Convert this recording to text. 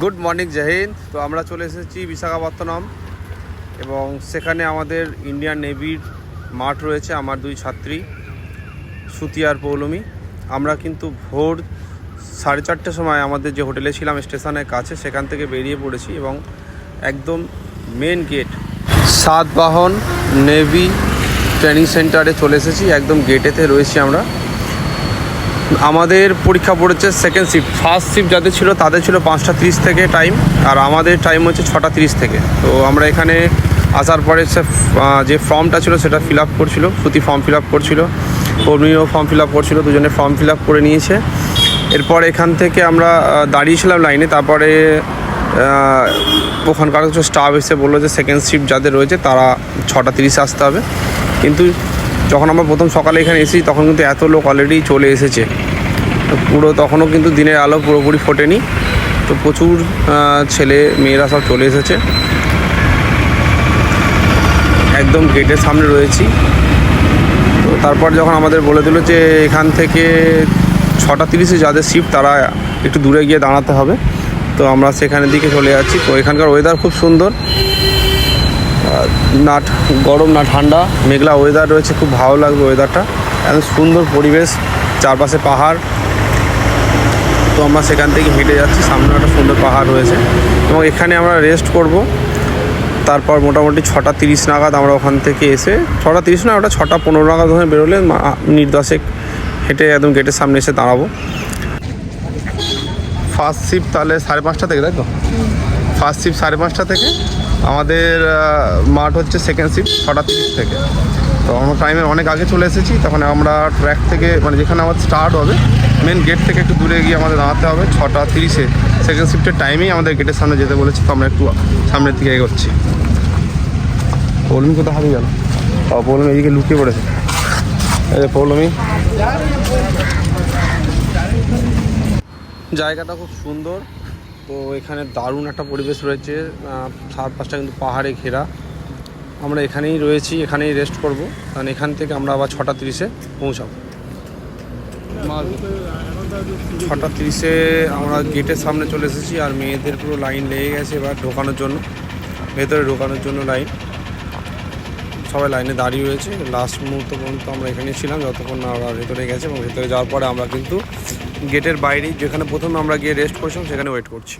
Good morning Jahin তো আমরা চলে এসেছি বিশাখাপত্তনম এবং সেখানে আমাদের ইন্ডিয়ান নেভির মাঠ রয়েছে আমার দুই ছাত্রী, সুতি আর পৌলমী। আমরা কিন্তু ভোর সাড়ে চারটের সময় আমাদের যে হোটেলে ছিলাম, স্টেশনের কাছে, সেখান থেকে বেরিয়ে পড়েছি এবং একদম main gate Satavahana navy training সেন্টারে চলে এসেছি। একদম গেটেতে রয়েছি আমরা। আমাদের পরীক্ষা পড়েছে সেকেন্ড শিফট ফার্স্ট শিফট যাদের ছিল, তাদের ছিল পাঁচটা তিরিশ থেকে টাইম আর আমাদের টাইম হচ্ছে ছটা তিরিশ থেকে। তো আমরা এখানে আসার পরে যে ফর্মটা ছিল সেটা ফিল আপ করছিল শ্রুতি ফর্ম ফিল আপ করছিল, কর্মীও ফর্ম ফিল আপ করছিল, দুজনে ফর্ম ফিল আপ করে নিয়েছে। এরপর এখান থেকে আমরা দাঁড়িয়েছিলাম লাইনে তারপরে ওখানকার কিছু স্টাফ এসে বলল যে সেকেন্ড শিফট যাদের রয়েছে, তারা ছটা তিরিশে আসতে হবে। কিন্তু যখন আমরা প্রথম সকালে এখানে এসেছি, তখন কিন্তু এত লোক অলরেডি চলে এসেছে। তো পুরো তখনও কিন্তু দিনের আলো পুরোপুরি ফোটেনি। তো প্রচুর ছেলে মেয়েরা সব চলে এসেছে। একদম গেটের সামনে রয়েছি। তো তারপর যখন আমাদের বলে দিল যে এখান থেকে ছটা তিরিশে যাদের শিফট তারা একটু দূরে গিয়ে দাঁড়াতে হবে। তো আমরা সেখানের দিকে চলে যাচ্ছি। তো এখানকার ওয়েদার খুব সুন্দর। না গরম না ঠান্ডা মেঘলা ওয়েদার রয়েছে খুব ভালো লাগবে ওয়েদারটা এত সুন্দর পরিবেশ চারপাশে পাহাড়। তো আমরা সেখান থেকে হেঁটে যাচ্ছি সামনে একটা সুন্দর পাহাড় রয়েছে। এবং এখানে আমরা রেস্ট করব। তারপর মোটামুটি ছটা তিরিশ নাগাদ আমরা ওখান থেকে এসে ছটা তিরিশ না ওটা ছটা পনেরো নাগাদ ওখানে বেরোলে মিনিট হেঁটে একদম গেটের সামনে এসে দাঁড়াবো। ফার্স্ট শিফট তাহলে সাড়ে পাঁচটা থেকে তাই তো? ফার্স্ট শিফট সাড়ে পাঁচটা থেকে আমাদের মাঠ হচ্ছে সেকেন্ড শিফট ছটা তিরিশ থেকে। তো আমরা টাইমে অনেক আগে চলে এসেছি, তখন আমরা ট্র্যাক থেকে মানে যেখানে আমার স্টার্ট হবে মেন গেট থেকে একটু দূরে গিয়ে আমাদের দাঁড়াতে হবে, ছটা তিরিশে। সেকেন্ড শিফটের টাইমেই আমাদের গেটের সামনে যেতে বলেছি, তো আমরা একটু সামনের দিকে এগোচ্ছি। পৌলমি কোথায় হারিয়ে গেল? পৌলমি এদিকে লুকিয়ে পড়েছে। এই পৌলমি। জায়গাটা খুব সুন্দর। তো এখানে দারুণ একটা পরিবেশ রয়েছে। সাত পাঁচটা কিন্তু পাহাড়ে ঘেরা। আমরা এখানেই রয়েছি, এখানেই রেস্ট করব। কারণ এখান থেকে আমরা আবার ছটা তিরিশে পৌঁছাবো। ছটা তিরিশে আমরা গেটের সামনে চলে এসেছি আর মেয়েদের পুরো লাইন লেগে গেছে এবার ঢোকানোর জন্য। ভেতরে ঢোকানোর জন্য লাইন সবাই লাইনে দাঁড়িয়ে রয়েছে। লাস্ট মুহূর্ত পর্যন্ত আমরা এখানে ছিলাম, যতক্ষণ না ওরা ভেতরে গেছে এবং ভেতরে যাওয়ার পরে আমরা কিন্তু গেটের বাইরেই যেখানে প্রথমে আমরা গিয়ে রেস্ট করছিলাম, সেখানে ওয়েট করছি।